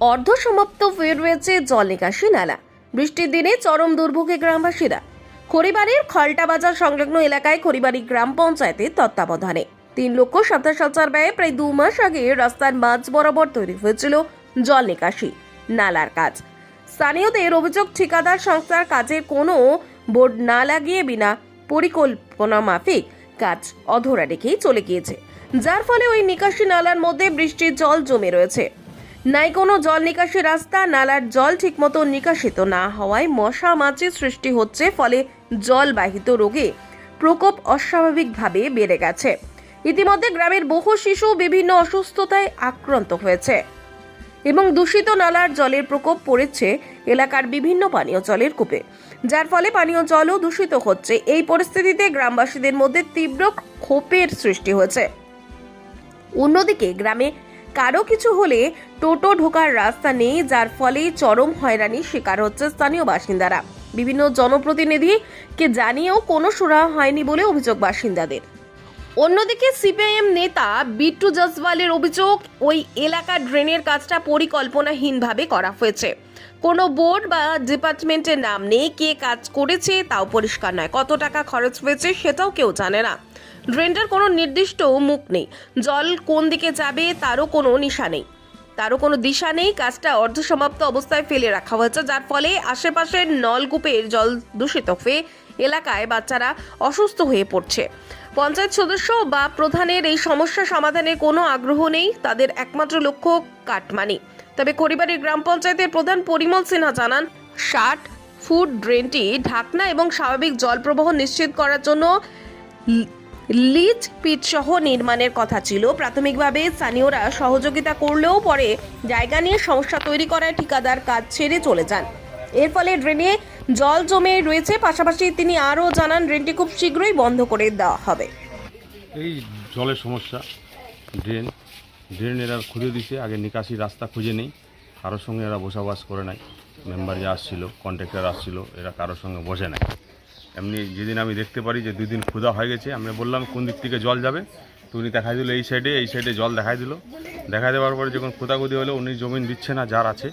অর্ধসমাপ্ত রয়েছে জল নিকাশি নালা। বৃষ্টির দিনে চরম দুর্ভোগে গ্রামবাসীরা। খড়িবাড়ির খলটা বাজার সংলগ্ন এলাকায় খড়িবাড়ি গ্রাম পঞ্চায়েতের তত্ত্বাবধানে। তিন লক্ষ সাতাশ হাজার ব্যয়ে প্রায় দু মাস আগে রাস্তার মাঝ বরাবর তৈরি হয়েছিল জল নিকাশি নালার কাজ। স্থানীয়দের অভিযোগ, ঠিকাদার সংস্থার কাজের কোনো বোর্ড না লাগিয়ে বিনা পরিকল্পনা মাফিক কাজ অধরা রেখেই চলে গিয়েছে। যার ফলে ওই নিকাশি নালার মধ্যে বৃষ্টির জল জমে রয়েছে। নাই কোনো জল নিকাশি রাস্তা, নালার জল ঠিকমতো নিকাশিত না হওয়ায় মশা মাছির সৃষ্টি হচ্ছে, ফলে জলবাহিত রোগে প্রকোপ অস্বাভাবিকভাবে বেড়ে গেছে। ইতিমধ্যে গ্রামের বহু শিশু বিভিন্ন অসুস্থতায় আক্রান্ত হয়েছে এবং দূষিত নালার জলের প্রকোপ পড়েছে এলাকার বিভিন্ন পানীয় জলের কূপে। যার ফলে পানীয় জলও দূষিত হচ্ছে। এই পরিস্থিতিতে গ্রামবাসীদের মধ্যে তীব্র ক্ষোভের সৃষ্টি হয়েছে। অন্যদিকে গ্রামে কারও কিছু হলে টোটো ঢোকার রাস্তা নেই, যার ফলে চরম হয়রানির শিকার হচ্ছে স্থানীয় বাসিন্দারা। বিভিন্ন জনপ্রতিনিধিকে জানিয়েও কোনো সুরা হয়নি বলে অভিযোগ বাসিন্দাদের। অন্যদিকে সিপিআইএম নেতা বিট্টু জসওয়ালের অভিযোগ, ওই এলাকা ড্রেনের কাজটা পরিকল্পনাহীনভাবে করা হয়েছে। কোনো বোর্ড বা ডিপার্টমেন্টের নাম নেই, কে কাজ করেছে তাও পরিষ্কার নয়। কত টাকা খরচ হয়েছে সেটাও কেউ জানে না। ড্রেনটার কোনো নির্দিষ্ট মুখ নেই। জল কোন দিকে যাবে তারও কোনো নিশা নেই। তারও কোনো দিশা নেই, কাজটা অর্ধসমাপ্ত অবস্থায় ফেলে রাখা হয়েছে, যার ফলে আশেপাশের নলকূপের জল দূষিত হয়ে এলাকায় বাচ্চারা অসুস্থ হয়ে পড়ছে। পঞ্চায়েত সদস্য বা প্রধানের এই সমস্যা সমাধানে কোনো আগ্রহ নেই, তাদের একমাত্র লক্ষ্য কাটমানি। তবে খড়িবাড়ির গ্রাম পঞ্চায়েতের প্রধান পরিমল সিনহা জানান, ষাট ফুট ড্রেনটি ঢাকনা এবং স্বাভাবিক জল প্রবাহ নিশ্চিত করার জন্য লি- লিজ পিট সহ নির্মাণের কথা ছিল। প্রাথমিকভাবে স্থানীয়রা সহযোগিতা করলেও পরে জায়গা নিয়ে সমস্যা তৈরি করায় ঠিকাদার কাজ ছেড়ে চলে যান। এর ফলে ড্রেনে জল জমে রয়েছে, পাশাপাশি তিনি আরও জানান ড্রেনটি খুব শীঘ্রই বন্ধ করে দেওয়া হবে। এই জলের সমস্যা, ড্রেন ড্রেন এরা খুঁজে দিছে আগে নিকাশি রাস্তা খুঁজে নেই। কারোর সঙ্গে এরা বসবাস করে নাই। মেম্বার যে আসছিল, কন্ট্রাক্টর আসছিল, এরা কারোর সঙ্গে বসে নাই। এমনি যেদিন আমি দেখতে পারি যে দুই দিন ক্ষুধা হয়ে গেছে, আমি বললাম, কোন দিক থেকে জল যাবে? তো উনি দেখাই দিল এই সাইডে এই সাইডে জল দেখাই দিল। দেখা দেওয়ার পরে যখন ক্ষুদাক্ষুদি হলো, উনি জমিন দিচ্ছে না, যার আছে,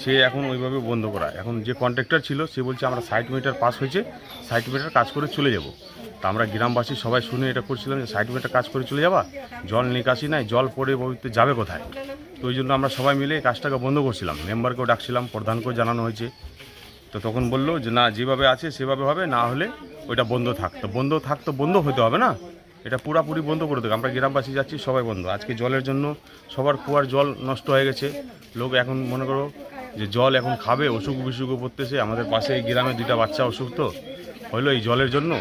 সে এখন ওইভাবে বন্ধ করা। এখন যে কন্ট্রাক্টর ছিল, সে বলছে, আমরা ষাট মিটার পাস হয়েছে, ষাট মিটার কাজ করে চলে যাব। তা আমরা গ্রামবাসী সবাই শুনে এটা করছিলাম যে, ষাট মিটার কাজ করে চলে যাবা? জল নিকাশি নাই, জল পড়ে বলতে যাবে কোথায়? তো ওই জন্য আমরা সবাই মিলে কাজটাকে বন্ধ করছিলাম। মেম্বারকেও ডাকছিলাম, প্রধানকেও জানানো হয়েছে। তো তখন বলল যে, না, যেভাবে আছে, সেভাবে হবে, না হলে ওইটা বন্ধ থাকতো বন্ধ থাকতো বন্ধ হতে হবে না? এটা পুরাপুরি বন্ধ করে দেবে। আমরা গ্রামবাসী যাচ্ছি, সবাই বন্ধ। আজকে জলের জন্য সবার কুয়ার জল নষ্ট হয়ে গেছে। লোক এখন মনে করো যে, জল এখন খাবে অসুখ বিসুখও পড়তেছে। আমাদের পাশে গ্রামে দুইটা বাচ্চা অসুখ তো হলো এই জলের জন্য?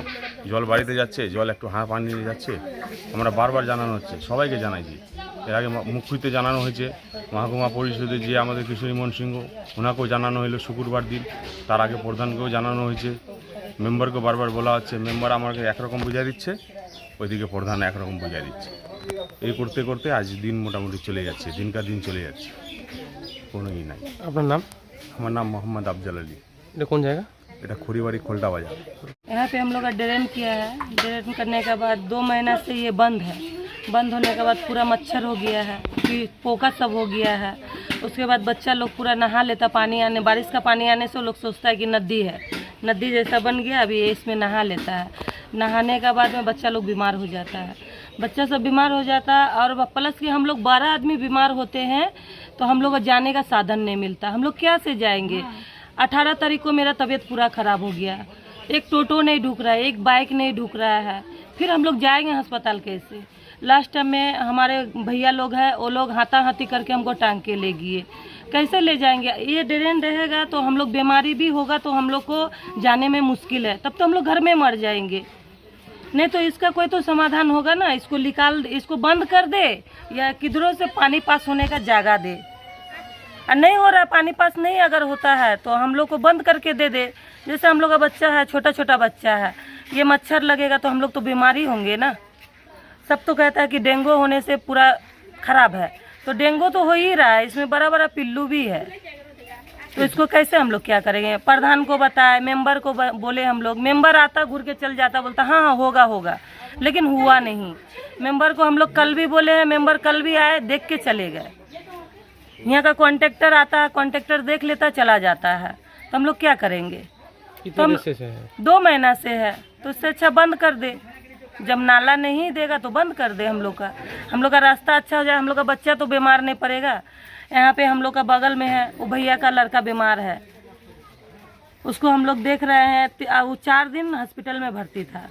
জল বাড়িতে যাচ্ছে জল একটু হাঁ পানি নিয়ে যাচ্ছে। আমরা বারবার জানানো হচ্ছে সবাইকে জানাইছি এর আগে মুখ্যতে জানানো হয়েছে মহকুমা পরিষদে যে আমাদের কিশোরী মন সিংহ ওনাকেও জানানো হলো শুক্রবার দিন। তার আগে প্রধানকেও জানানো হয়েছে। মেম্বারকে বারবার বলা হচ্ছে মেম্বার আমাকে একরকম বুঝিয়ে দিচ্ছে ওইদিকে প্রধান একরকম বুঝিয়ে দিচ্ছে। এই করতে করতে আজ দিন মোটামুটি চলে যাচ্ছে দিনকার দিন চলে যাচ্ছে। কোনো ই নাই। আপনার নাম? আমার নাম মোহাম্মদ আফজাল আলী। এটা কোন জায়গা? बेटा खोरीवाड़ी खोलटा बाज़ार यहाँ पे हम लोग का ड्रेन किया है। ड्रेन करने के बाद दो महीना से ये बंद है। बंद होने के बाद पूरा मच्छर हो गया है, कि पोका सब हो गया है। उसके बाद बच्चा लोग पूरा नहा लेता पानी आने, बारिश का पानी आने से लोग सोचता है कि नदी है। नदी जैसा बन गया, अभी इसमें नहा लेता है। नहाने के बाद में बच्चा लोग बीमार हो जाता है। बच्चा सब बीमार हो जाता है और प्लस कि हम लोग बारह आदमी बीमार होते हैं तो हम लोग जाने का साधन नहीं मिलता। हम लोग क्या से जाएँगे? अठारह तारीख को मेरा तबीयत पूरा ख़राब हो गया। एक टोटो नहीं ढुक रहा है, एक बाइक नहीं ढुक रहा है। फिर हम लोग जाएँगे अस्पताल कैसे? लास्ट टाइम में हमारे भैया लोग हैं, वो लोग हाथा हाथी करके हमको टांग के ले गए। कैसे ले जाएँगे? ये ड्रेन रहेगा तो हम लोग बीमारी भी होगा तो हम लोग को जाने में मुश्किल है। तब तो हम लोग घर में मर जाएँगे। नहीं तो इसका कोई तो समाधान होगा ना? इसको निकाल, इसको बंद कर दे या किधरों से पानी पास होने का जगह दे। नहीं हो रहा है पानी पास नहीं अगर होता है तो हम लोग को बंद करके दे दे। जैसे हम लोग का बच्चा है छोटा छोटा बच्चा है, ये मच्छर लगेगा तो हम लोग तो बीमारी होंगे ना। सब तो कहता है कि डेंगू होने से पूरा खराब है। तो डेंगू तो हो ही रहा है, इसमें बड़ा बड़ा पिल्लू भी है। तो इसको कैसे हम लोग क्या करेंगे? प्रधान को बताए, मेंबर को बोले हम लोग, मेंबर आता घूर के चल जाता, बोलता हाँ हाँ होगा होगा। लेकिन हुआ नहीं। मेंबर को हम लोग कल भी बोले हैं, मेंबर कल भी आए, देख के चले गए। यहाँ का कॉन्ट्रेक्टर आता है कॉन्ट्रेक्टर देख लेता चला जाता है। तो हम लोग क्या करेंगे? तो हम दो महीना से है। तो उससे अच्छा बंद कर दे। जब नाला नहीं देगा तो बंद कर दे हम लोग का। हम लोग का रास्ता अच्छा हो जाए। हम लोग का बच्चा तो बीमार नहीं पड़ेगा। यहाँ पे हम लोग का बगल में है। वो भैया का लड़का बीमार है। उसको हम लोग देख रहे हैं। वो चार दिन हॉस्पिटल में भर्ती था।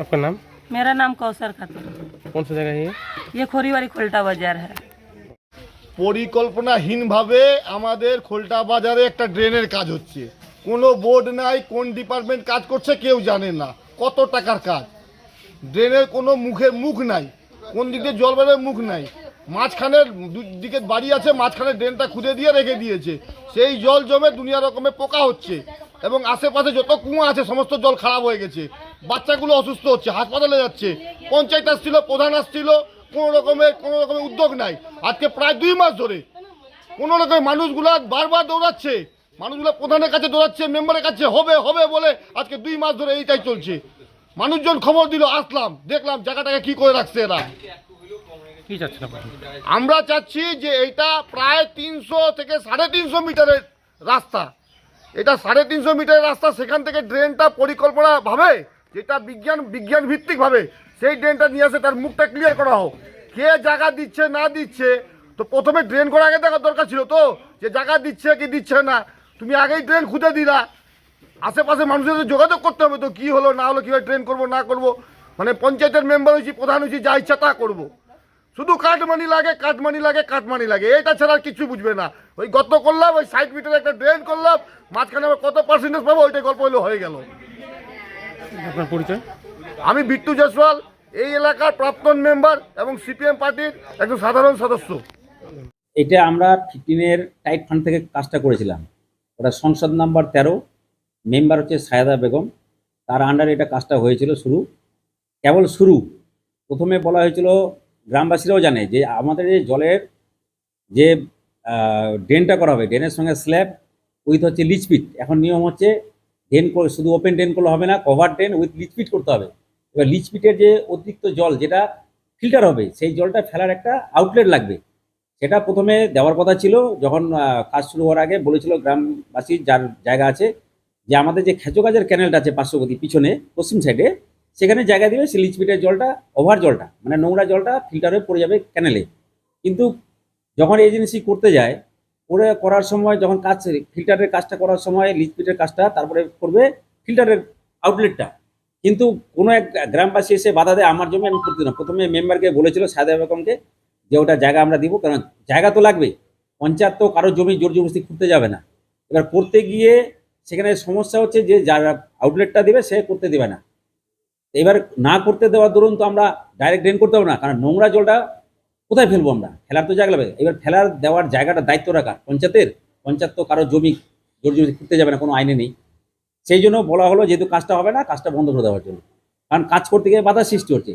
आपका नाम? मेरा नाम कौसर खातून कौन सा जगह है ये ये खोरीवारी खोल्टा बाजार है পরিকল্পনাহীনভাবে আমাদের খোলটা বাজারে একটা ড্রেনের কাজ হচ্ছে কোনো বোর্ড নাই কোন ডিপার্টমেন্ট কাজ করছে কেউ জানে না কত টাকার কাজ ড্রেনের কোনো মুখে মুখ নাই কোন দিক দিয়ে জল বেরোয় মুখ নাই মাঝখানে দিকে বাড়ি আছে মাঝখানে ড্রেনটা খুঁড়ে দিয়ে রেখে দিয়েছে সেই জল জমে দুনিয়া রকমের পোকা হচ্ছে এবং আশেপাশে যত কুয়া আছে সমস্ত জল খারাপ হয়ে গেছে বাচ্চাগুলো অসুস্থ হচ্ছে হাসপাতালে যাচ্ছে। পঞ্চায়েত আসছিল প্রধান আসছিল কোনো রকমের কোনো রকমের উদ্যোগ নাই। আজকে প্রায় দুই মাস ধরে কোনো রকমের মানুষগুলা বারবার দৌড়াচ্ছে। মানুষগুলো প্রধানের কাছে দৌড়াচ্ছে মেম্বারের কাছে হবে হবে বলে আজকে দুই মাস ধরে এইটাই চলছে। মানুষজন খবর দিল আসলাম দেখলাম জায়গাটাকে কি করে রাখছে এরা। আমরা চাচ্ছি যে এটা প্রায় তিনশো থেকে সাড়ে তিনশো মিটারের রাস্তা। এটা সাড়ে তিনশো মিটারের রাস্তা সেখান থেকে ড্রেনটা পরিকল্পনা ভাবে যেটা বিজ্ঞান বিজ্ঞান ভিত্তিক ভাবে সেই ড্রেনটা নিয়ে আসে তার মুখটা ক্লিয়ার করা হোক। কে জায়গা দিচ্ছে, না দিচ্ছে, তো প্রথমে ড্রেন করা আগে দেখার দরকার ছিল তো, যে জায়গা দিচ্ছে কি দিচ্ছে না। তুমি আগেই ড্রেন খুঁজে দিলা। আশেপাশে মানুষের সাথে যোগাযোগ করতে হবে তো, কি হলো, না হলো, কীভাবে ট্রেন করব, না করব। মানে পঞ্চায়েতের মেম্বার হয়েছি, প্রধান হয়েছি, যা ইচ্ছা তা করব। শুধু কাটমানি লাগে কাটমানি লাগে কাটমানি লাগে। এটা ছাড়া আর কিছু বুঝবে না। ওই গত করলাম, ওই ষাট মিটার একটা ড্রেন করলাম, মাঝখানে আবার কত পার্সেন্টেজ পাবো ওইটা গল্প হলো, হয়ে গেল। আপনার পরিচয়? আমি বিট্টু জয়সওয়াল এই এলাকার প্রাক্তন মেম্বার এবং সিপিএম পার্টির একজন সাধারণ সদস্য। এটা আমরা ফিফটিনের টাইট ফান্ড থেকে কাজটা করেছিলাম। ওটা সংসদ নাম্বার তেরো মেম্বার হচ্ছে সায়দা বেগম। তার আন্ডারে এটা কাজটা হয়েছিল শুরু কেবল শুরু। প্রথমে বলা হয়েছিল গ্রামবাসীরাও জানে যে আমাদের এই জলের যে ড্রেনটা করা হবে ড্রেনের সঙ্গে স্ল্যাব উইথ হচ্ছে লিচপিট এখন নিয়ম হচ্ছে ড্রেন শুধু ওপেন ড্রেন করলে হবে না কভার ড্রেন উইথ লিচপিট করতে হবে। এবার লিচপিটের যে অতিরিক্ত জল, যেটা ফিল্টার হবে, সেই জলটা ফেলার একটা আউটলেট লাগবে। সেটা প্রথমে দেওয়ার কথা ছিল, যখন কাজ শুরু হওয়ার আগে বলেছিল গ্রামবাসী যার জায়গা আছে, যে আমাদের যে খেচো গাছের ক্যানেলটা আছে পার্শ্ববর্তী পিছনে, পশ্চিম সাইডে সেখানে জায়গা দিবে সে লিচপিটের জলটা ওভার জলটা মানে নোংরা জলটা ফিল্টার হয়ে পড়ে যাবে ক্যানেলে কিন্তু যখন এজেন্সি করতে যায় করে করার সময় যখন কাজ ফিল্টারের কাজটা করার সময় লিচপিটের কাজটা, তারপরে করবে ফিল্টারের আউটলেটটা কিন্তু কোনো এক গ্রামবাসী এসে বাধা দেয়, আমার জমি আমি করতে না। প্রথমে মেম্বারকে বলেছিল সাদা বেগমকে যে ওটা জায়গা আমরা দিব, কারণ জায়গা তো লাগবে। পঞ্চায়েত তো কারও জমি, জোর জবরদস্তি করতে যাবে না। এবার করতে গিয়ে সেখানে সমস্যা হচ্ছে যে, যারা আউটলেটটা দেবে, সে করতে দেবে না। এবার না করতে দেওয়ার দরুন তো আমরা ডাইরেক্ট ড্রেন করতে হবে না, কারণ নোংরা জলটা কোথায় ফেলব আমরা? ফেলার তো জায়গা লাগবে। এবার ফেলার দেওয়ার জায়গাটা দায়িত্ব রাখা পঞ্চায়েতের, পঞ্চায়েত তো কারও জমি, জোর জমি করতে যাবে না, কোনো আইনে নেই। সেই জন্য বলা হলো যেহেতু কাজটা হবে না, কাজটা বন্ধ করে দেওয়ার জন্য। কারণ কাজ করতে গিয়ে বাধা সৃষ্টি হচ্ছে।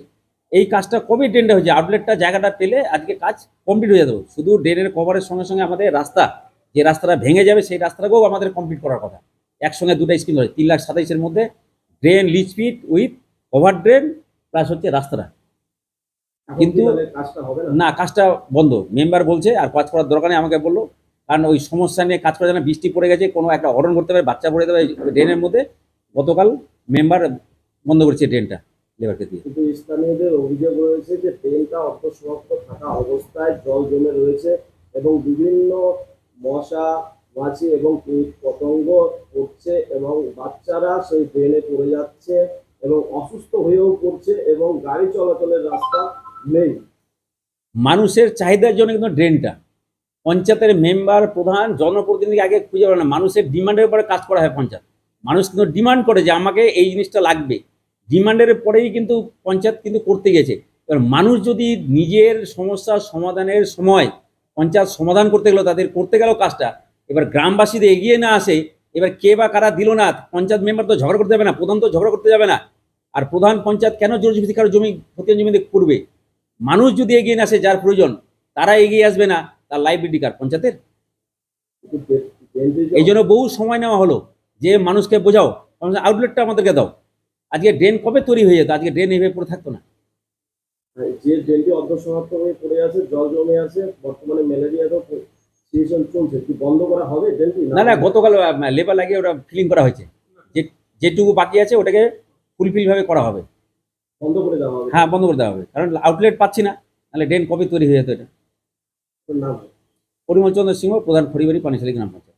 এই কাজটা কবে ড্রেনটা হয়েছে? আউটলেটটা জায়গাটা পেলে আজকে কাজ কমপ্লিট হয়ে যাবে। শুধু ড্রেনের কভারের সঙ্গে সঙ্গে আমাদের রাস্তা, যে রাস্তাটা ভেঙে যাবে, সেই রাস্তাটাকেও আমাদের কমপ্লিট করার কথা। একসঙ্গে দুটা স্কিম হয়েছে তিন লাখ সাতাইশের মধ্যে drain লিচ fit with over drain plus হচ্ছে রাস্তাটা। কিন্তু না? কাজটা বন্ধ। মেম্বার বলছে আর কাজ করার দরকার নেই আমাকে বলল। কারণ ওই সমস্যা নিয়ে কাজ করা যায় বৃষ্টি পড়ে গেছে কোনো একটা অরণ করতে পারে বাচ্চা পড়ে যাবে ড্রেনের মধ্যে। গতকাল মেম্বার বন্ধ করেছে ড্রেনটা লেবারকে দিয়ে। কিন্তু স্থানীয়দের অভিযোগ রয়েছে যে অর্ধসমাপ্ত থাকা অবস্থায় জল জমে রয়েছে এবং বিভিন্ন মশা মাছি এবং পতঙ্গ এবং বাচ্চারা সেই ড্রেনে পড়ে যাচ্ছে এবং অসুস্থ হয়েও পড়ছে এবং গাড়ি চলাচলের রাস্তা মানুষের চাহিদার জন্য কিন্তু ড্রেনটা। পঞ্চায়েতের মেম্বার, প্রধান, জনপ্রতিনিধি আগে খুঁজে পাবে না। মানুষের ডিমান্ডের উপরে কাজ করা হয় পঞ্চায়েত। মানুষ কিন্তু ডিমান্ড করে যে আমাকে এই জিনিসটা লাগবে। ডিমান্ডের পরেই কিন্তু পঞ্চায়েত কিন্তু করতে গেছে। এবার মানুষ যদি নিজের সমস্যার সমাধানের সময় পঞ্চায়েত সমাধান করতে গেল, তাদের করতে গেল কাজটা, এবার গ্রামবাসীদের এগিয়ে না আসে, এবার কে বা কারা দিল না, পঞ্চায়েত মেম্বার তো ঝগড়া করতে যাবে না, প্রধান তো ঝগড়া করতে যাবে না, আর প্রধান পঞ্চায়েত কেন জোর কারও জমি জমিতে করবে? মানুষ যদি এগিয়ে না আসে যার প্রয়োজন তারা এগিয়ে আসবে না তার লাইব্রেরি কার? পঞ্চায়েতের? এই জন্য বহু সময় নেওয়া হলো যে মানুষকে বোঝাও আউটলেটটা আমাদেরকে দাও। আজকে ড্রেন কবে তৈরি হয়ে যেত? আজকে ড্রেন এইভাবে পড়ে থাকতো না। যে ড্রেনটি অর্ধসমাপ্ত হয়ে পড়ে আছে জল জমে আছে বর্তমানে ম্যালেরিয়ারও চলছে কি বন্ধ করা হবে ড্রেনটি না। না গতকাল লেবার লাগিয়ে ওটা ফিলিং করা হয়েছে। যে যেটুকু বাকি আছে ওটাকে ফুলফিল ভাবে করা হবে। বন্ধ করে দেওয়া হবে। হ্যাঁ বন্ধ করে দেওয়া হবে। কারণ আউটলেট পাচ্ছি না তাহলে ড্রেন কবে তৈরি হয়ে যেত এটা পরিমল চন্দ্র সিংহ প্রধান খড়িবাড়ি পানিশালী গ্রাম পঞ্চায়েত।